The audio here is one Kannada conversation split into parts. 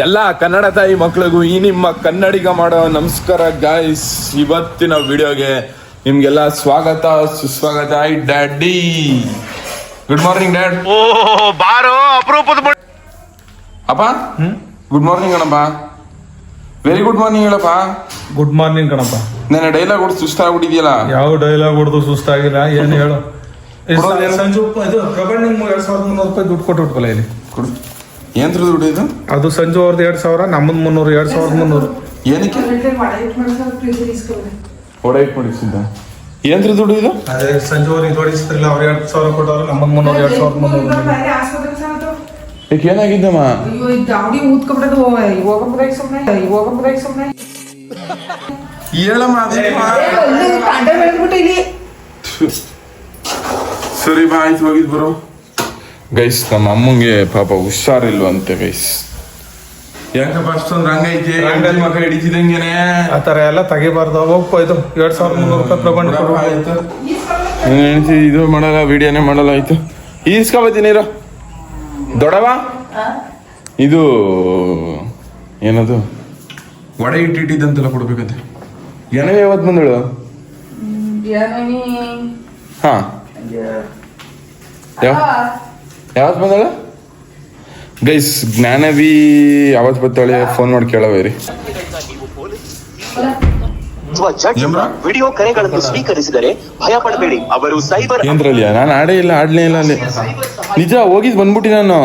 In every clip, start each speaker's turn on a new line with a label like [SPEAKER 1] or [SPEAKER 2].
[SPEAKER 1] ಎಲ್ಲ ಕನ್ನಡ ತಾಯಿ ಮಕ್ಕಳಿಗೂ ಈ ನಿಮ್ಮ ಕನ್ನಡಿಗ ಮಾಡೋ ನಮಸ್ಕಾರ ಗಾಯ್ಸ್ ಇವತ್ತಿನ ವಿಡಿಯೋಗೆ ನಿಮ್ಗೆಲ್ಲ ಸ್ವಾಗತ ಸುಸ್ವಾಗತ. I daddy good morning dad
[SPEAKER 2] ಓ ಬಾರೋ ಅಪರೂಪದ
[SPEAKER 1] ಅಪ್ಪ? Good morning Annappa very good morning ಹೇಳಪ್ಪ.
[SPEAKER 3] ಗುಡ್ ಮಾರ್ನಿಂಗ್ ಕಣಪ್ಪ.
[SPEAKER 1] ನನ್ನ ಡೈಲಾಗ್ ಹೊಡೆದು ಸುಸ್ತಾಗ್ಬಿಟ್ಟಿದ್ಯಲ್ಲ?
[SPEAKER 3] ಯಾವ ಡೈಲಾಗ್ ಹೊಡೆದು ಸುಸ್ತಾಗಿಲ್ಲ? ಏನು ಹೇಳು? ಸಂಜು ಇದು ಪ್ರಬಂಧ ಎರಡ್ ಸಾವಿರದ ಮುನ್ನೂರು ರೂಪಾಯಿ ದುಡ್ಡು ಕೊಟ್ಟು ಇಲ್ಲಿ.
[SPEAKER 1] ಕೊಡು. ಏನ್ ದುಡ್ಡು ಇದು?
[SPEAKER 3] ಅದು ಸಂಜು ಅವ್ರದ್ದು ಎರಡು ಸಾವಿರ ನಮ್ಮದ್ ಮುನ್ನೂರು ಎರಡು ಸಾವಿರದ ಮುನ್ನೂರು.
[SPEAKER 1] ಏನಕ್ಕೆ? ಒಡೆ ಇಟ್ ಮಾಡಿಸಿದ್ದ. ಏನ್ ದುಡ್ಡು ಇದು?
[SPEAKER 3] ಅದೇ ಸಂಜೆ ಅವ್ರಿಗೆ ಹೊಡಿಸ್ತಿರಲಿಲ್ಲ ಅವ್ರು ಎರಡು ಸಾವಿರ ಕೊಟ್ಟವ್ರು ನಮ್ಮದು ಮುನ್ನೂರು ಎರಡು ಸಾವಿರದ ಮುನ್ನೂರು.
[SPEAKER 1] ಈಗ ಏನಾಗಿದ್ದಮ್ಮ?
[SPEAKER 4] ಅಯ್ಯೋ ಈ ದಾವಡಿ ಊದ್ಕೊಬಿಡೋದು ಹೋಗಂಬುದಾಗಿ ಸುಮ್ಮನೆ ಹೋಗಂಬುದಾಗಿ ಸುಮ್ಮನೆ
[SPEAKER 1] ಹೇಳಮ್ಮ
[SPEAKER 4] ಇಲ್ಲಿ.
[SPEAKER 1] ಸರಿ ಬಾ ಆಯ್ತು ಹೋಗಿದ್ ಬರೋ. ಗೈಸ್ ನಮ್ಮ ಅಮ್ಮಂಗೆ ಪಾಪ ಹುಷಾರಿಲ್ವಂತೆ ಗೈಸ್. ಯಾಕಪ್ಪ ಅಷ್ಟೊಂದು ರಂಗ ಐತಿ? ಮಕ್ಕಳು ಮಕ್ಕ ಹಿಡಿತಿದಂಗೆನೆ
[SPEAKER 3] ಆ ತರ ಎಲ್ಲ ತೆಗಿಬಾರ್ದು. ಹೋಗ್ಕೋ ಇದು ಎರಡ್ ಸಾವಿರದ ಮುನ್ನೂರು ರೂಪಾಯಿ ತಗೊಂಡು
[SPEAKER 1] ಆಯ್ತು. ನೀನ್ ಹೆಂಡ್ತಿ ಇದು ಮಾಡಲ್ಲ ವಿಡಿಯೋನೇ ಮಾಡಲ್ಲ ಆಯ್ತು. ಈಸ್ಕೊಬತ್ತೀನಿ ಇರೋ ದೊಡವ ಇದು ಏನದು? ವಡೆ ಇಟ್ಟಿಟ್ಟಿದ್ದಂತೆಲ್ಲ ಕೊಡ್ಬೇಕಂತೆ. ಏನೋ ಯಾವತ್ತು ಬಂದಳು? ಹಾಂ. ಯಾವ ಯಾವತ್ತು ಬಂದಳ ಗೈಸ್ ಜ್ಞಾನವಿ ಯಾವತ್ತು ಬರ್ತಾಳೆ ಫೋನ್ ಮಾಡಿ ಕೇಳವೇರಿ?
[SPEAKER 5] ವಿಡಿಯೋ ಕರೆಗಳನ್ನು ಸ್ವೀಕರಿಸಿದರೆ ಭಯ ಪಡಬೇಡಿ ಅವರು ಸೈಬರ್
[SPEAKER 1] ಏನ್ರಲ್ಲಿಯ ನಾನು ಆಡೇ ಇಲ್ಲ ಆಡ್ಲೇ ಇಲ್ಲ ಅಲ್ಲಿ. ನಿಜ ಹೋಗಿದ್ ಬಂದ್ಬಿಟ್ಟಿ ನಾನು.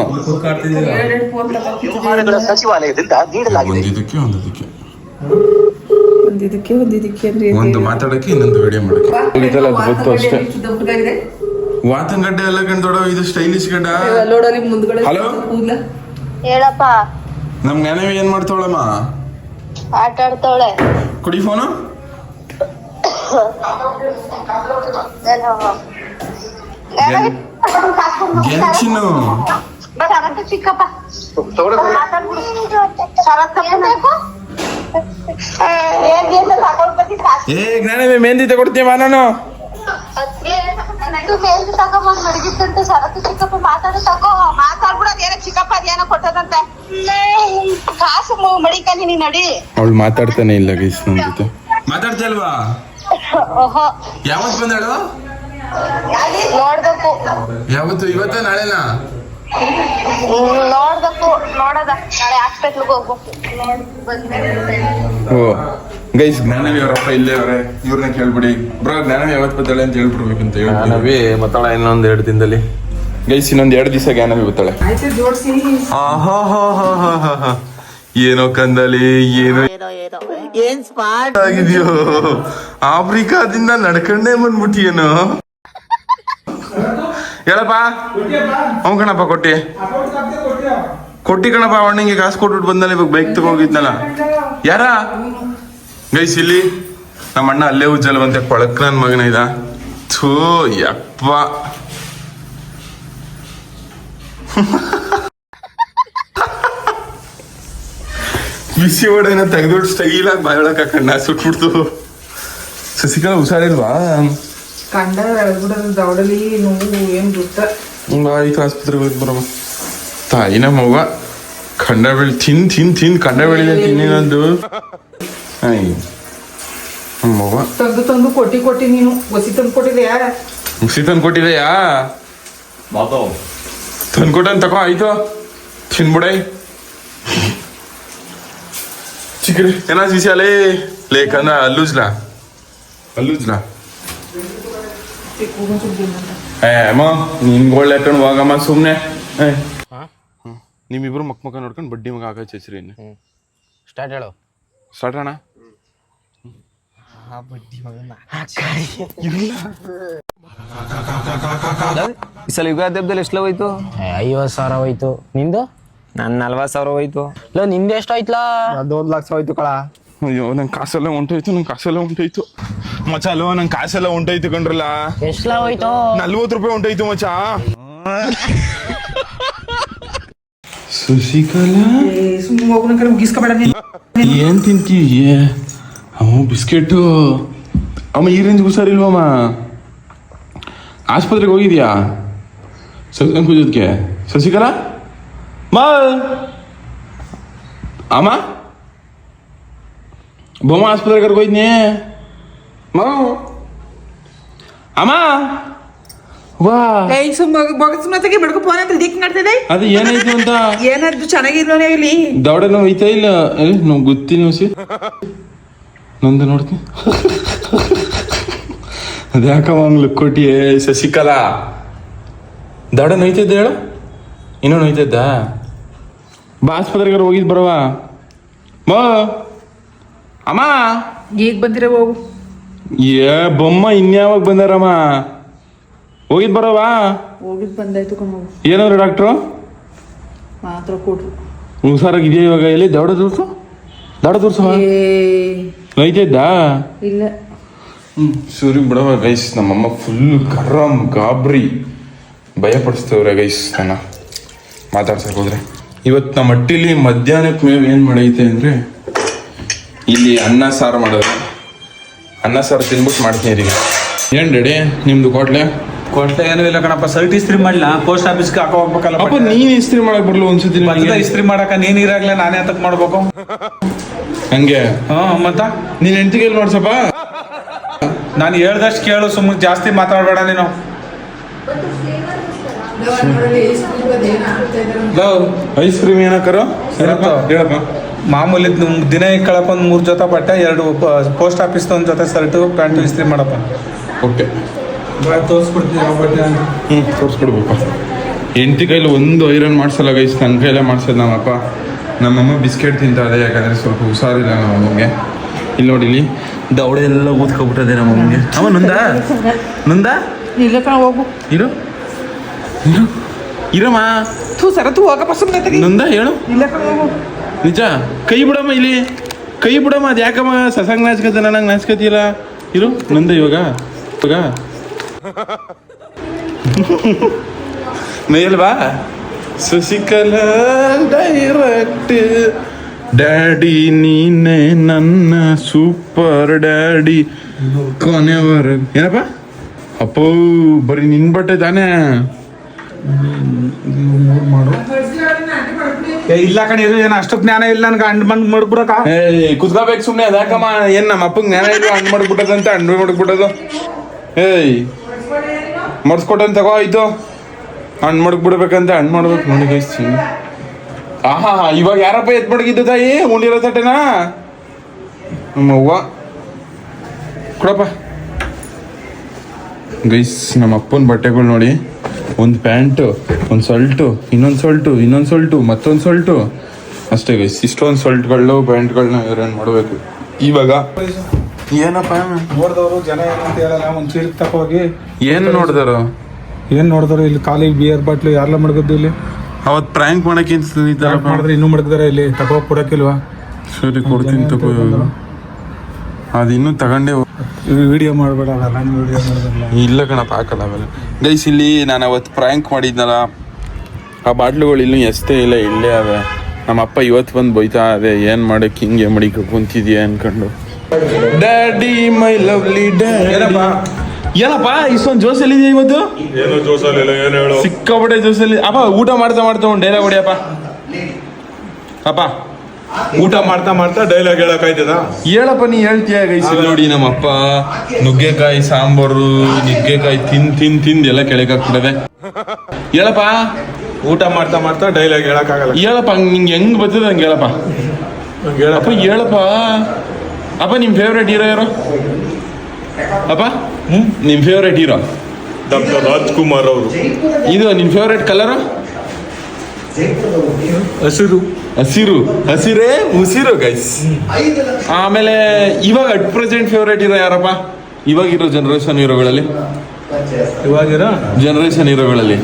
[SPEAKER 5] ವ್ಯವಹಾರಗಳ ಸಚಿವಾಲಯದಿಂದ ನೀಡಲಾಗಿದೆ.
[SPEAKER 1] ಒಂದಿದಕ್ಕೆ ಒಂದಿದಕ್ಕೆ.
[SPEAKER 4] ಒಂದಿದಕ್ಕೆ ಒಂದಿದಕ್ಕೆ ಅಂದ್ರೆ
[SPEAKER 1] ಒಂದು ಮಾತಾಡಕ್ಕೆ ಇನ್ನೊಂದು ವಿಡಿಯೋ ಮಾಡಕ್ಕೆ. ಇದೆಲ್ಲ ಗೊತ್ತು ಅಷ್ಟೇ. ವಾತನ್ ಗಡ್ಡೆ ಎಲ್ಲ ಕಂಡು ದೊಡ ಇದು ಸ್ಟೈಲಿಶ್ ಗಡ್ಡ. ಹಲೋ?
[SPEAKER 6] ಹೇಳಪ್ಪ.
[SPEAKER 1] ನಮ್ ನೆನವಿ ಏನ್ ಮಾಡ್ತಾವಳಮ್ಮ?
[SPEAKER 6] ಆಟ ಆಡ್ತಾವಳೆ.
[SPEAKER 1] ಕುಡಿ ಫೋನು ಗೆಲ್ಚಿನು
[SPEAKER 6] ಚಿಕ್ಕಪ್ಪ.
[SPEAKER 1] ಏ ಜ್ಞಾನವಿ ಮೆಹಂದಿ ತಗೊಡ್ತೀವ ನಾನು.
[SPEAKER 6] ತಗೊಂಡ್ ಮಡಗಿತ್ತಂತೆ ಸರಕು ಚಿಕ್ಕಪ್ಪ ಮಾತಾಡ ತಗೋ. ಮಾತಾಡ್ಬಿಡೋದ್ ಏನೋ ಚಿಕ್ಕಪ್ಪ ಅದೇನೋ ಕೊಟ್ಟದಂತೆ. ಕಾಸು ಮಡಿಕಾನಿ ನೀನ್ ನೀ ನಡಿ.
[SPEAKER 1] ಅವಳು ಮಾತಾಡ್ತಾನೆ ಇಲ್ಲ ಗೈಸ್ ನನ್ ಜೊತೆ. ಮಾತಾಡ್ತಾ ಇಲ್ವಾ?
[SPEAKER 6] ಓಹೋ.
[SPEAKER 1] ಯಾವತ್ ಬಂದಾಳು?
[SPEAKER 6] ನೋಡ್ಬೇಕು.
[SPEAKER 1] ಯಾವತ್ತು? ಇವತ್ತ ನಾಳೆನಾ?
[SPEAKER 6] ಹ್ಮ್, ನೋಡ್ಬೇಕು ನೋಡದ. ನಾಳೆ ಹಾಸ್ಪಿಟ್ಲ್ಗೆ ಹೋಗ್ಬೇಕು.
[SPEAKER 1] ಓ. ಗೈಸ್ ಜ್ಞಾನವಿ ಅವರಪ್ಪ ಇಲ್ಲೇ ಅವರೇ ಇವ್ರನ್ನ ಕೇಳ್ಬಿಡಿ. ಬ್ರೋ ಜ್ಞಾನವಿ ಯಾವತ್ತು ಬರ್ತಾಳೆ ಅಂತ ಹೇಳ್ಬಿಡ್ಬೇಕು ಅಂತ
[SPEAKER 7] ಹೇಳಿ ಜ್ಞಾನವಿ ಮತ್ತಾಳ ಇನ್ನೊಂದ್ ಎರಡು ದಿನದಲ್ಲಿ.
[SPEAKER 1] ಗೈಸ್ ಇನ್ನೊಂದ್ ಎರಡು ದಿವಸ ಜ್ಞಾನವಿ ಬರ್ತಾಳೆ.
[SPEAKER 4] ಆಯ್ತು ಜೋಡ್ಸಿ.
[SPEAKER 1] ಆಹಾಹಾಹಾಹಾಹಾ. ಏನೋ ಕಂದಲಿ ಏನೋ ಆಗಿದ್ಯೋ. ಆಫ್ರಿಕಾದಿಂದ ನಡ್ಕೊಂಡೇ ಬಂದ್ಬಿಟ್ಟಿಯೇನೋ ಹೇಳಪ್ಪ. ಹ್ಞೂ ಕಣಪ್ಪ ಕೊಟ್ಟಿ. ಕೊಟ್ಟಿ ಕಣಪ್ಪ ಅವಣ್ಣಿಗೆ ಕಾಸು ಕೊಟ್ಬಿಟ್ಟು ಬಂದಲ್ಲ ಇವಾಗ ಬೈಕ್ ತಗೋಗಿದ್ನಲ್ಲ ಯಾರ? ಗೈಸ್ ಇಲ್ಲಿ ನಮ್ಮ ಅಣ್ಣ ಅಲ್ಲೇ ಉಜ್ಜಲ್ವಂತೆ ಕೊಳಕ್ ನನ್ ಮಗನ ಇದ. ಥೂ ಯಪ್ಪ. ಬಿಸಿ ವಡೆನ ತೆಗೆದು ಸ್ಟೈಲ್ ಆಗಿ ಬಾಯೊಳಕ ಕಣ್ಣ ಸುಟ್ಬಿಡ್ತು. ಸಸಿಕಾಲ ಹುಷಾರಿಲ್ವಾ?
[SPEAKER 4] ಕಂಡ ದಾವಡಲಿ ನೋವು ಏನ್ ಗೊತ್ತ?
[SPEAKER 1] ಆಯ್ತು ಆಸ್ಪತ್ರೆಗೆ ಹೋಗಿ ಬರೋ ತಾಯಿ ಮಗ ಕಂಡ ಬೆಳಿ ತಿನ್ ತಿನ್ ತಿನ್ ಕಂಡ ಬೆಳಿದೆ ತಿನ್ನಿನಂದು. ನಮ್ಮವ್ವ
[SPEAKER 4] ತಂದು ತಂದು ಕೊಟ್ಟಿ ಕೊಟ್ಟಿ ನೀನು. ಒಸಿ ತಂದು ಕೊಟ್ಟಿದ್ಯಾ
[SPEAKER 1] ಮುಸಿ ತಂದು ಕೊಟ್ಟಿದೆಯಾ ತಂದು ಕೊಟ್ಟನ್ ತಕೋ ಆಯ್ತು. ತಿನ್ಬಿಡೈ. ಚಿಕ್ರಿ ಏನ ಸಿಸಿಯಾಲೇ ಲೇಕಂದ ಅಲ್ಲೂಜ್ಲ. ಅಲ್ಲೂಜ್ಲ. ಏ ಅಮ್ಮ ನಿನ್ಗೆ ಒಳ್ಳೆ ಕಣ್ ಹೋಗಮ್ಮ ಸುಮ್ಮನೆ ನಿಮ್ಮಿಬ್ರು ಮಕ್ ಮಕ್ಕ ನೋಡ್ಕೊಂಡು ಬಡ್ಡಿ ಮಗ ಆಗ ಚಚ್ರಿ
[SPEAKER 7] ಸ್ಟಾರ್ಟ್ ಹೇಳು.
[SPEAKER 1] ಸ್ಟಾರ್ಟ್ ಅಣ್ಣ.
[SPEAKER 8] ಈ ಸಲ ಯುಗಾದಿ ಹಬ್ಬದಲ್ಲಿ ಎಷ್ಟು ಹೋಯ್ತು?
[SPEAKER 7] ಐವತ್ತು ಸಾವಿರ ಹೋಯ್ತು. ನಿಂದು?
[SPEAKER 8] ನನ್ ನಲ್ವತ್ ಸಾವಿರ ಹೋಯ್ತು.
[SPEAKER 7] ಲೋ ನಿಂದು ಎಷ್ಟು ಆಯ್ತಲ್ಲ
[SPEAKER 8] ಅದೊಂದ್ ಲಕ್ಷ ಹೋಯ್ತು ಕಳ.
[SPEAKER 1] ಅಯ್ಯೋ ನಂಗೆ ಕಾಸೆಲ್ಲ ಹೊಂಟೋಯ್ತು ನಂಗೆ ಕಾಸೆಲ್ಲ ಹೊಂಟೋಯ್ತು ಮಚ್ಚ ಅಲ್ವ ನಂಗೆ ಕಾಸೆಲ್ಲ ಹೊಂಟೋಯ್ತು ಕಣ್ರಲ್ಲ
[SPEAKER 7] ಎಷ್ಟಲ್ಲ ಹೋಯ್ತು?
[SPEAKER 1] ನಲ್ವತ್ತು ರೂಪಾಯಿ ಹೊಂಟೋಯ್ತು ಮಚ ಶಶಿಕಲಾ
[SPEAKER 4] ಸುಮ್ಮನೆ ಹೋಗೋಣ ಕಡೆ ಮುಗಿಸ್ಕೊಬೇಡ ನೀನು.
[SPEAKER 1] ಏನ್ ತಿಂತೀಯ? ಅಮ್ಮ ಬಿಸ್ಕೆಟ್ಟು ಅಮ್ಮ ಈ ರೇಂಜ್ ಹುಷಾರಿಲ್ವಮ್ಮ ಆಸ್ಪತ್ರೆಗೆ ಹೋಗಿದ್ಯಾ? ಪೂಜದ್ಕೆ ಶಶಿಕಲಾ? ಮಾ ಅಮ್ಮ? ಬೊಮ್ಮ ಆಸ್ಪತ್ರೆಗೆ ಕರ್ಕೋಯ್ತೀನಿ ಮಾ ಅಮ್ಮ? ವಾ.
[SPEAKER 4] ಏಯ್ ಸುಮ್ಮ ಮಗ ಸುಮ್ಮನೆ ತೆಗಿ ಬಿಡ್ಕೊ ಫೋನ್ ಅಂತ ದಿಕ್ ಮಾಡ್ತಿದೆ
[SPEAKER 1] ಅದು ಏನಾಯ್ತು ಅಂತ?
[SPEAKER 4] ಏನಾದ್ರು ಚೆನ್ನಾಗಿರೋನೇ ಇಲ್ಲಿ
[SPEAKER 1] ದೌಡ ನೋವು ಐತಾ ಇಲ್ಲ? ಏ ನಾವು ಗೊತ್ತಿ ನಂದು ನೋಡ್ತೀನಿ ಅದ್ಯಾಕಮ್ಮ ಹಂಗ್ ಕೊಟ್ಟಿಯ ಕೊಟ್ಟಿಯೇ ಶಶಿಕಲಾ? ನೋಯ್ತಿದ್ದೆ ನೋಯ್ತಿದ್ದ ಹೇಳು? ಇನ್ನೂ ನೋಯ್ತಿದ್ದ? ಬಾ ಆಸ್ಪತ್ರೆಗೆ ಹೋಗಿದ್ ಬರವ ಬಾ. ಅಮ್ಮ.
[SPEAKER 4] ಈಗ ಬಂದಿರ ಹೋಗು.
[SPEAKER 1] ಏ ಬೊಮ್ಮ ಇನ್ಯಾವಾಗ ಬಂದಾರಮ್ಮ? ಹೋಗಿದ್ ಬರವಾ
[SPEAKER 4] ಹೋಗಿದ್ ಬಂದಾಯ್ತು ಕಮ್ಮ
[SPEAKER 1] ಏನಂದ್ರು ಡಾಕ್ಟ್ರು?
[SPEAKER 4] ಮಾತ್ರ ಕೊಟ್ರು
[SPEAKER 1] ಹುಷಾರಾಗಿದೆಯಾ ಇವಾಗ? ಎಲ್ಲಿ ದೌಡ ತೋರ್ಸು ದೌಡ ತೋರ್ಸು
[SPEAKER 4] ಏ
[SPEAKER 1] ನೋಯ್ತಿದ್ದಾ
[SPEAKER 4] ಇಲ್ಲ
[SPEAKER 1] ಸೂರಿ ಬಿಡವ ಗೈಸ್ ನಮ್ಮಮ್ಮ ಫುಲ್ ಗರಂ ಗಾಬ್ರಿ. ಭಯಪಡಿಸ್ತವ್ರೆ ಗೈಸ್ ನನ್ನ ಮಾತಾಡ್ಸಕ್ ಹೋದ್ರೆ. ಇವತ್ತು ನಮ್ಮ ಹಟ್ಟಿಲಿ ಮಧ್ಯಾಹ್ನಕ್ಕೆ ಮೇವ್ ಏನು ಮಾಡೈತೆ ಅಂದರೆ ಇಲ್ಲಿ ಅನ್ನ ಸಾರು ಮಾಡೋದು ಅನ್ನ ಸಾರು ತಿನ್ಬಿಟ್ಟು ಮಾಡ್ತೀನಿ ಈಗ ಏನು ರೆಡಿ? ನಿಮ್ದು ಕೋಟ್ಲೆ?
[SPEAKER 3] ಕೋಟ್ಲೆ ಏನೂ ಇಲ್ಲ ಕಣಪ್ಪ ಸರ್ಟ್ ಇಸ್ತ್ರಿ ಮಾಡ್ಲಾ? ಪೋಸ್ಟ್ ಆಫೀಸ್ಗೆ ಹಾಕೋ ಹೋಗ್ಬೇಕಲ್ಲ
[SPEAKER 1] ಅಪ್ಪ ನೀನ್ ಇಸ್ತ್ರಿ ಮಾಡಕ್ ಬರ್ಲು ಒಂದ್ಸತಿ?
[SPEAKER 3] ಇಸ್ತ್ರಿ ಮಾಡಕ್ಕ ನೀನು ಇರಾಗ್ಲೇ ನಾನೇ ಅಂತಕ್ ಮಾಡ್ಬೇಕು.
[SPEAKER 1] ಹಂಗೆ?
[SPEAKER 3] ಹಾ ಮತ್ತ
[SPEAKER 1] ನೀನ್ ಹೆಂಡತಿಗೆ ಎಲ್ಲಿ ಮಾಡ್ಸಪ್ಪ?
[SPEAKER 3] ನಾನು ಹೇಳ್ದಷ್ಟು ಕೇಳು ಸುಮ್ಮನೆ ಜಾಸ್ತಿ ಮಾತಾಡಬೇಡ ನೀನು.
[SPEAKER 1] ಐಸ್ ಕ್ರೀಮ್ ಏನಕ್ಕಾರ
[SPEAKER 3] ಏನಪ್ಪ?
[SPEAKER 1] ಹೇಳಪ್ಪ.
[SPEAKER 3] ಮಾಮೂಲಿ ದಿನ ಇಕ್ಕಳಕ್ ಒಂದ್ ಮೂರ್ ಜೊತೆ ಬಟ್ಟೆ ಎರಡು ಪೋಸ್ಟ್ ಆಫೀಸ್ ಒಂದ್ ಜೊತೆ ಶರ್ಟ್ ಪ್ಯಾಂಟ್ ಇಸ್ತ್ರಿ ಮಾಡಪ್ಪ.
[SPEAKER 1] ಓಕೆ.
[SPEAKER 3] ತೋರಿಸ್ಬಿಡ್ತೀನಿ ಯಾವ ಬಟ್ಟೆ.
[SPEAKER 1] ಹ್ಞೂ ಹೆಂಡತಿ ಕೈಲಿ ಒಂದು ಐರನ್ ಮಾಡ್ಸಲ್ಲ ಗೈಸ್ ನನ್ನ ಕೈಲೇ ಮಾಡ್ಸೋದು ನಮ್ಮಪ್ಪ ನಮ್ಮಮ್ಮ ಬಿಸ್ಕೆಟ್ ತಿಂತಾಳೆ ಯಾಕಂದ್ರೆ ಸ್ವಲ್ಪ ಹುಷಾರಿಲ್ಲ ನಮ್ಮಮ್ಮಗೆ. ಇಲ್ಲಿ ನೋಡಿ ಇಲ್ಲಿ ದವಡೆ ಎಲ್ಲ ಊದ್ಕೊಬಿಟ್ಟದೆ ನಮ್ಮಮ್ಮಗೆ. ಅವ ನೊಂದ? ನೊಂದ?
[SPEAKER 4] ಇಲ್ಲ ಕಣ ಹೋಗು.
[SPEAKER 1] ಇರು. ಇರು. ಇರಮ್ಮ.
[SPEAKER 4] ತೂ ಸರ ತೂ ಹೋಗಪ್ಪ ಸುಮ್ಮನೆ
[SPEAKER 1] ನೊಂದ ಹೇಳು.
[SPEAKER 4] ಇಲ್ಲ ಕಣ ಹೋಗು.
[SPEAKER 1] ನಿಜ? ಕೈ ಬಿಡಮ್ಮ ಇಲ್ಲಿ. ಕೈ ಬಿಡಮ್ಮ ಅದು ಯಾಕಮ್ಮ ಸಸಂಗ್ ನಾಚ್ಕತ್ತ ನನಗೆ ನಾಚ್ಕತ್ತೀರ? ಇರು ನಂದ ಇವಾಗ. ಇವಾಗ. ಮೇಲ್ ಬಾ. ಶಶಿಕಲಾ ಡೈರೆಕ್ಟ್ ಡ್ಯಾಡಿ ನೀನೆ ನನ್ನ ಸೂಪರ್ ಡ್ಯಾಡಿ. ಕೊನೆವರ್. ಏನಪ್ಪ? ಅಪ್ಪೋ ಬರೀ ನಿನ್ ಬಟ್ಟೆ ತಾನೇ?
[SPEAKER 3] ಇಲ್ಲ ಕಣ ಇದು ಏನು ಅಷ್ಟು ಜ್ಞಾನ ಇಲ್ಲ ನನ್ಗೆ ಅಂಡ್ ಬಂದ್ ಮಾಡ್ಬಿಡಕ?
[SPEAKER 1] ಕುದ್ಕಬೇಕು ಕುತ್ಕೋಬೇಕು ಸುಮ್ಮನೆ ಅದಾಕಮ್ಮ ಏನ್ ನಮ್ಮ ಅಪ್ಪ ಜ್ಞಾನ ಇಲ್ಲ ಹಣ್ಣು ಮಾಡ್ಬಿಟ್ಟದಂತ ಹಣ್ಣು ಮಾಡ್ಬಿಟ್ಟದು. ಏಯ್ ಮರ್ಸ್ಕೊಟ್ಟಂತ ತಗೋ ಆಯ್ತು ಹಣ್ಣು ಮಡಗ್ಬಿಡ್ಬೇಕಂತ ಹಣ್ಣು ಮಾಡ್ಬೇಕು ನೋಡಿ ಗೈಸ್ ಆಹಾ ಇವಾಗ ಯಾರಪ್ಪ ಎತ್ ಮಡಗಿದ್ದು ತಾಯಿ? ಉಂಡಿರೋ ತಟ್ಟೆನಾ? ನಮ್ಮ ಅವ್ವ. ಕೊಡಪ್ಪ. ಗೈಸ್ ನಮ್ಮ ಅಪ್ಪನ ಬಟ್ಟೆಗಳು ನೋಡಿ. ಒಂದು ಪ್ಯಾಂಟು ಒಂದು ಸೊಲ್ಟು ಇನ್ನೊಂದು ಸೊಲ್ಟು ಇನ್ನೊಂದು ಸೊಲ್ಟು ಮತ್ತೊಂದು ಸೊಲ್ಟು. ಅಷ್ಟೇ ಗೈಸ್ ಇಷ್ಟೊಂದು ಸೊಲ್ಟ್ಗಳು ಪ್ಯಾಂಟ್ಗಳನ್ನ ಇವ್ರೇನು ಮಾಡಬೇಕು? ಇವಾಗ ಏನಪ್ಪ?
[SPEAKER 3] ನೋಡಿದವರು ಜನ ಏನಂತ ಹೇಳಲ್ಲ ಒಂದು ಚೀಲಕ್ ಹೋಗಿ
[SPEAKER 1] ಏನು ನೋಡಿದಾರು
[SPEAKER 3] ಏನ್ ನೋಡಿದ್ರು ಇಲ್ಲಿ ಖಾಲಿ ಬಿಯರ್ ಬಾಟ್ಲು ಯಾರೆಲ್ಲ ಮಡಗದ್ದು ಇಲ್ಲಿ?
[SPEAKER 1] ಅವತ್ತು ಪ್ರ್ಯಾಂಕ್ ಮಾಡಕ್ಕೆ
[SPEAKER 3] ಮಾಡಿದ್ರೆ ಇನ್ನೂ ಮಡಗಿದಾರೆ ಇಲ್ಲಿ. ತಗೋ ಕೊಡಕ್ಕಿಲ್ವಾ?
[SPEAKER 1] ಸರಿ ಕೊಡ್ತೀನಿ ತಗೋ. ಅದು ಇನ್ನೂ ತಗೊಂಡೇ ಹೋಗ್-
[SPEAKER 3] ವಿಡಿಯೋ ಮಾಡಬೇಡ ಅವೆಲ್ಲ ವಿಡಿಯೋ ಮಾಡೋದಲ್ಲ
[SPEAKER 1] ಇಲ್ಲ. ಕಣಪ್ಪ ಹಾಕಲ್ಲ ಆಮೇಲೆ. ಗೈಸ್ ಇಲ್ಲಿ ನಾನು ಅವತ್ತು ಪ್ರ್ಯಾಂಕ್ ಮಾಡಿದ್ನಲ್ಲ. ಆ ಬಾಟ್ಲುಗಳು ಇಲ್ಲೂ ಎಷ್ಟೇ ಇಲ್ಲ ಇಲ್ಲೇ ಅದ ನಮ್ಮ ಅಪ್ಪ ಇವತ್ತು ಬಂದು ಬೈತಾ ಅದೇ ಏನು ಮಾಡಕ್ಕೆ ಹಿಂಗೆ ಮಡಿಕ ಕುಂತಿದ್ಯಾ ಅನ್ಕೊಂಡು. ಡ್ಯಾಡಿ ಮೈ ಲವ್ಲಿ
[SPEAKER 3] ಏನಪ್ಪ?
[SPEAKER 1] ಏನಪ್ಪ ಇಷ್ಟೊಂದು ಜೋಸಲ್ಲಿ ಇದೆಯಾ ಇವತ್ತು?
[SPEAKER 3] ಏನು ಜೋಸಲ್ಲ ಏನು ಹೇಳು?
[SPEAKER 1] ಸಿಕ್ಕಾಪಟ್ಟೆ ಜೋಸಲ್ಲಿ ಅಪ್ಪ ಊಟ ಮಾಡ್ತಾ ಮಾಡ್ತಾ ಒಂದು ಡೈಲಾಗ್ ಹೊಡಿಯಪ್ಪ. ಅಪ್ಪ.
[SPEAKER 3] ಊಟ ಮಾಡ್ತಾ ಮಾಡ್ತಾ ಡೈಲಾಗ್ ಹೇಳಕ್ ಆಯ್ತದ?
[SPEAKER 1] ಹೇಳಪ್ಪ ನೀ ಹೇಳ್ತೀಯ ಗೈಸ್ ನೋಡಿ ನಮ್ಮಪ್ಪ ನುಗ್ಗೆಕಾಯಿ ಸಾಂಬಾರು ನುಗ್ಗೆಕಾಯಿ ತಿನ್ ತಿನ್ ತಿಂದ್ ಎಲ್ಲ ಕೆಳಗೆ ಹಾಕ್ಬಿಡದೆ ಹೇಳಪ್ಪ.
[SPEAKER 3] ಊಟ ಮಾಡ್ತಾ ಮಾಡ್ತಾ ಡೈಲಾಗ್ ಹೇಳಕ್ ಆಗಲ್ಲ.
[SPEAKER 1] ಹೇಳಪ್ಪ ನಿಂಗೆ ಹೆಂಗ್ ಬರ್ತದೆ ಹಂಗೆ ಹೇಳಪ್ಪ. ಹೇಳಪ್ಪ ಹೇಳಪ್ಪ. ಅಪ್ಪ ನಿಮ್ ಫೇವ್ರೇಟ್ ಹೀರೋ ಯಾರು? ಅಪ್ಪ. ಹ್ಮ್? ನಿಮ್ ಫೇವ್ರೇಟ್ ಹೀರೋ
[SPEAKER 3] ಡಾಕ್ಟರ್ ರಾಜ್ಕುಮಾರ್ ಅವರು.
[SPEAKER 1] ಇದು ನಿಮ್ಮ ಫೇವ್ರೇಟ್ ಕಲರ್
[SPEAKER 3] ಹಸಿರು.
[SPEAKER 1] ಹಸಿರು. ಹಸಿರೇ ಉಸಿರು ಗೈಸ್ ಆಮೇಲೆ ಇವಾಗ ಅಟ್ ಪ್ರೆಸೆಂಟ್ ಫೇವ್ರೇಟ್ ಹೀರೋ ಯಾರಪ್ಪ? ಇವಾಗಿರೋ ಜನರೇಷನ್ ಹೀರೋಗಳಲ್ಲಿ
[SPEAKER 3] ಇವಾಗಿರೋ?
[SPEAKER 1] ಜನರೇಷನ್ ಹೀರೋಗಳಲ್ಲಿ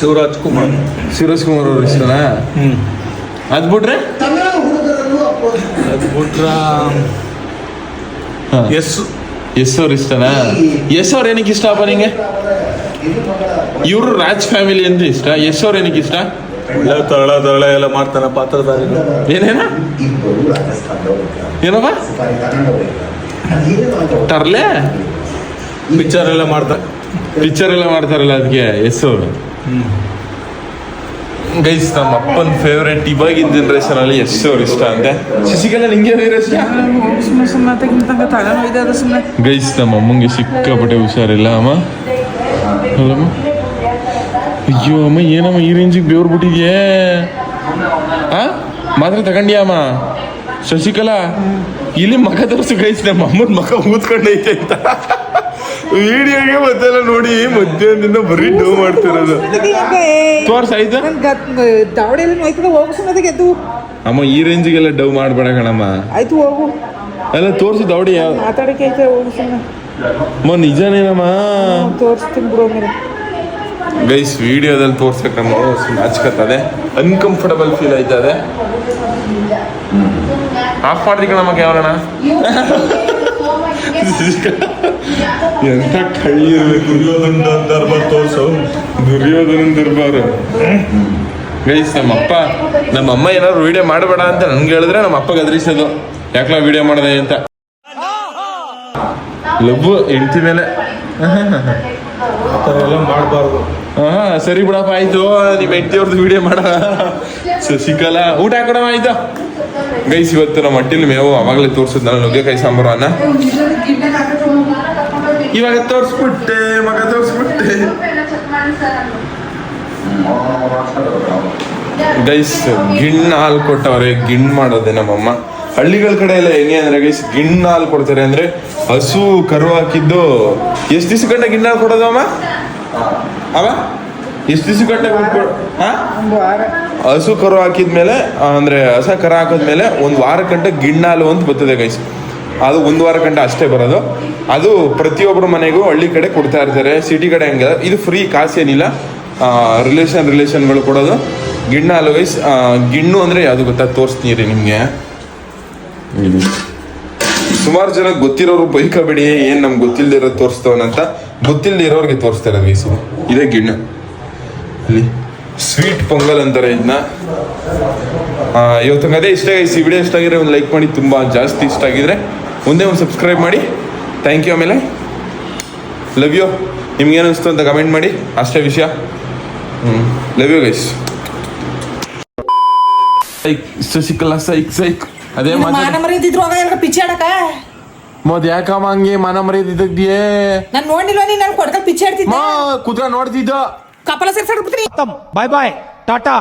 [SPEAKER 3] ಶಿವರಾಜ್ ಕುಮಾರ್.
[SPEAKER 1] ಶಿವರಾಜ್ ಕುಮಾರ್ ಅವ್ರ ಇಷ್ಟನಾ
[SPEAKER 3] ಹ್ಮ್.
[SPEAKER 1] ಅದ್ ಬಿಟ್ರೆ?
[SPEAKER 3] ಅದ್ ಬಿಟ್ರ
[SPEAKER 1] ಹಾ.
[SPEAKER 3] ಎಸ್
[SPEAKER 1] ಎಸ್ ಅವ್ರ ಇಷ್ಟನಾ ಎಸ್ ಅವ್ರ ಏನಕ್ಕೆ ಇಷ್ಟ ಅಪ್ಪ ನಿಂಗೆ? ಇವರು ರಾಜ್ ಫ್ಯಾಮಿಲಿ ಅಂದ್ರೆ ಇಷ್ಟ. ಎಸ್ ಅವ್ರ ಏನಕ್ಕೆ ಇಷ್ಟ?
[SPEAKER 3] ಎಲ್ಲ ತಳ ತರಳ ಎಲ್ಲ ಮಾಡ್ತಾನ ಪಾತ್ರಧಾರಿ
[SPEAKER 1] ಏನೇನ? ಏನಪ್ಪ? ತರ್ಲೆ?
[SPEAKER 3] ಪಿಕ್ಚರ್ ಎಲ್ಲ ಮಾಡ್ತಾ
[SPEAKER 1] ಪಿಕ್ಚರ್ ಎಲ್ಲ ಮಾಡ್ತಾರಲ್ಲ ಅದಕ್ಕೆ ಎಸ್ ಅವರು ಗೈಸ್ ನಮ್ಮ ಅಪ್ಪನ ಫೇವ್ರೆಟ್ ಇವಾಗಿನ ಜನರೇಷನ್ ಅಲ್ಲಿ ಎಷ್ಟು ಅವ್ರು ಇಷ್ಟ ಅಂತೆ? ಶಶಿಕಲಾ ನಿಂಗೆ ಗೈಸ್ ನಮ್ಮ ಅಮ್ಮಂಗೆ ಸಿಕ್ಕಾಪಟ್ಟೆ ಹುಷಾರಿಲ್ಲ ಅಮ್ಮ. ಅಲ್ಲಮ್ಮ ಅಯ್ಯೋ ಅಮ್ಮ ಏನಮ್ಮ ಈ ರೇಂಜಿಗೆ ಬೇವ್ರು ಬಿಟ್ಟಿದ್ಯೇ? ಆ? ಮಾತ್ರ ತಗೊಂಡ್ಯಾ ಅಮ್ಮ? ಶಶಿಕಲಾ ಇಲ್ಲಿ ಮಗ ತೋರಿಸು ಗೈಸ್ ನಮ್ಮ ಅಮ್ಮನ ಮಗ ಊದ್ಕೊಂಡೈತೆ ಅಂತ. ವಿಡಿಯೋಗೆ ಮತ್ತೆಲ್ಲ ನೋಡಿ ಮಧ್ಯಾಹ್ನದಿಂದ ಬರೀ ಡೋ ಮಾಡ್ತಿರೋದು. ತೋರ್ಸ ಆಯ್ತು
[SPEAKER 4] ದಾವಡಿ ಎಲ್ಲ ನೋಯ್ತದ ಹೋಗು ಸುಮ್ಮನೆ ಎದ್ದು.
[SPEAKER 1] ಅಮ್ಮ ಈ ರೇಂಜಿಗೆಲ್ಲ ಡವ್ ಮಾಡ್ಬೇಡ ಕಣಮ್ಮ.
[SPEAKER 4] ಆಯ್ತು ಹೋಗು.
[SPEAKER 1] ಎಲ್ಲ ತೋರ್ಸು ದೌಡಿ ಯಾವ
[SPEAKER 4] ಮಾತಾಡಕ್ಕೆ ಐತೆ ಹೋಗು ಸುಮ್ಮನೆ
[SPEAKER 1] ಅಮ್ಮ ನಿಜನೇನಮ್ಮ?
[SPEAKER 4] ತೋರಿಸ್ತೀನಿ ಬಿಡು ಮೇಲೆ.
[SPEAKER 1] ಗೈಸ್ ವಿಡಿಯೋದಲ್ಲಿ ತೋರ್ಸಕ್ಕಮ್ಮ ನಾಚ್ಕತ್ತದೆ. ಅನ್ಕಂಫರ್ಟಬಲ್ ಫೀಲ್ ಆಯ್ತದೆ. ಆಫ್ ಮಾಡಿದ್ರಿ ಕಣಮ್ಮ ಯಾವಣ ಎಂತ ಕಳ್ಳಿ ದುರ್ಯೋಧನ ದರ್ಬಾರ್ ತೋರ್ಸು? ದುರ್ಯೋಧನ ದರ್ಬಾರ್. ಗೈಸ್ ನಮ್ಮಪ್ಪ ನಮ್ಮ ಅಮ್ಮ ಏನಾದ್ರು ವಿಡಿಯೋ ಮಾಡಬೇಡ ಅಂತ ನನ್ಗೆ ಹೇಳಿದ್ರೆ ನಮ್ಮ ಅಪ್ಪಗೆ ಅದ್ರಿಸೋದು ಯಾಕಲ ವಿಡಿಯೋ ಮಾಡಿದೆ ಅಂತ? ಲಬ್ಬು ಹೆಂಡತಿ ಮೇಲೆ.
[SPEAKER 3] ಎಲ್ಲ ಮಾಡಬಾರ್ದು.
[SPEAKER 1] ಹಾ ಸರಿ ಬಿಡಪ್ಪ ಆಯ್ತು. ನಿಮ್ಮ ಹೆಂಡತಿಯವ್ರದ್ದು ವಿಡಿಯೋ ಮಾಡ. ಶಶಿಕಲಾ ಊಟ ಹಾಕೊಡಮ್ಮ ಆಯ್ತು? ಗೈಸ್ ಇವತ್ತು ನಮ್ಮ ಹಟ್ಟಿಲಿ ಮೇವು ಅವಾಗಲೇ ತೋರಿಸಿದ್ ನಾನು ನುಗ್ಗೆಕಾಯಿ ಸಾಂಬಾರು ಅನ್ನ. ಇವಾಗ ತೋರಿಸ್ಬಿಟ್ಟೆ ಮಗ ತೋರಿಸ್ಬಿಟ್ಟೆ. ಗೈಸ್ ಗಿಣ್ಣ ಹಾಲು ಕೊಟ್ಟವ್ರೆ ಗಿಣ್ ಮಾಡೋದೆ ನಮ್ಮಮ್ಮ. ಹಳ್ಳಿಗಳ ಕಡೆ ಎಲ್ಲ ಹೆಂಗೆ ಅಂದ್ರೆ ಗೈಸ್ ಗಿಣ್ಣ ಹಾಲು ಕೊಡ್ತಾರೆ ಅಂದ್ರೆ ಹಸು ಕರು ಹಾಕಿದ್ದು ಎಷ್ಟು ದಿವಸ ಗಂಟೆ ಗಿಣ್ಣ ಹಾಲು ಕೊಡೋದು ಅಮ್ಮ? ಅವ ಎಷ್ಟು ದಿವಸ ಗಂಟೆ ಹಸು ಕರು ಹಾಕಿದ್ಮೇಲೆ ಅಂದ್ರೆ ಹಸ ಕರು ಹಾಕಿದ್ಮೇಲೆ ಒಂದು ವಾರ ಗಂಟೆ ಗಿಣ್ಣ ಹಾಲು ಅಂತ ಬರ್ತದೆ ಗೈಸ್ ಅದು ಒಂದು ವಾರ ಗಂಟೆ ಅಷ್ಟೇ ಬರೋದು. ಅದು ಪ್ರತಿಯೊಬ್ಬರ ಮನೆಗೂ ಹಳ್ಳಿ ಕಡೆ ಕೊಡ್ತಾ ಇರ್ತಾರೆ, ಸಿಟಿ ಕಡೆ ಹಂಗೆ. ಇದು ಫ್ರೀ ಕಾಸೇನಿಲ್ಲ ರಿಲೇಷನ್ ರಿಲೇಷನ್ಗಳು ಕೊಡೋದು. ಗಿಣ್ಣ ಅಲ್ವೈಸ್ ಗಿಣ್ಣು ಅಂದರೆ ಯಾವುದು ಗೊತ್ತಾ? ತೋರಿಸ್ತೀನಿ ರೀ ನಿಮಗೆ. ಸುಮಾರು ಜನ ಗೊತ್ತಿರೋರು ಬೈಕಬೇಡಿ ಏನು ನಮ್ಗೆ ಗೊತ್ತಿಲ್ಲದಿರೋದು ತೋರಿಸ್ತವನಂತ ಗೊತ್ತಿಲ್ದಿರೋರ್ಗೆ ತೋರಿಸ್ತಾರೆ ಗೈಸ್ ಇದೇ ಗಿಣ್ಣು. ಇಲ್ಲಿ ಸ್ವೀಟ್ ಪೊಂಗಲ್ ಅಂತಾರೆ ಇದನ್ನ ಇವತ್ತು ಅದೇ ಇಷ್ಟ ಈ ವಿಡಿಯೋ ಇಷ್ಟ ಆಗಿದ್ರೆ ಒಂದು ಲೈಕ್ ಮಾಡಿ. ತುಂಬ ಜಾಸ್ತಿ ಇಷ್ಟ ಆಗಿದ್ರೆ ಒಂದೇ ಒಂದು ಸಬ್ಸ್ಕ್ರೈಬ್ ಮಾಡಿ. ಥ್ಯಾಂಕ್ ಯು ಆಮೇಲೆ. ಲವ್ ಯು ನಿಮ್ಗೆ ಏನು ಅನಿಸ್ತು ಅಂತ ಕಮೆಂಟ್ ಮಾಡಿ. ಅಷ್ಟೇ ವಿಷಯ. ಹ್ಞೂ ಲವ್ ಯು ಗೈಸ್ ಸೈಕ್ ಸಿಕ್ಕಲ್ಲ ಸೈಕ್ ಸೈಕ್. ಅದೇ ಮದ್ ಯಾಕಮ್ಮ ಹಂಗೆ ಮನ ಮರ್ಯಾದಿದ್ದಕ್ಕಿಯೇ
[SPEAKER 4] ನಾನು ನೋಡಿಲ್ವ ನೀನು? ನಾನು ಕೊಡ್ತಾ ಪಿಚ್ಚೆ ಆಡ್ತಿದ್ದೆ.
[SPEAKER 1] ನೋಡ್ತಿದ್ದ ಕುತ್ರ ನೋಡ್ತಿದ್ದ.
[SPEAKER 4] ಕಪಲ ಸೇರ್ಸಾಡ್ಬಿಡ್ತೀನಿ.
[SPEAKER 3] ಬಾಯ್ ಬಾಯ್ ಟಾಟಾ.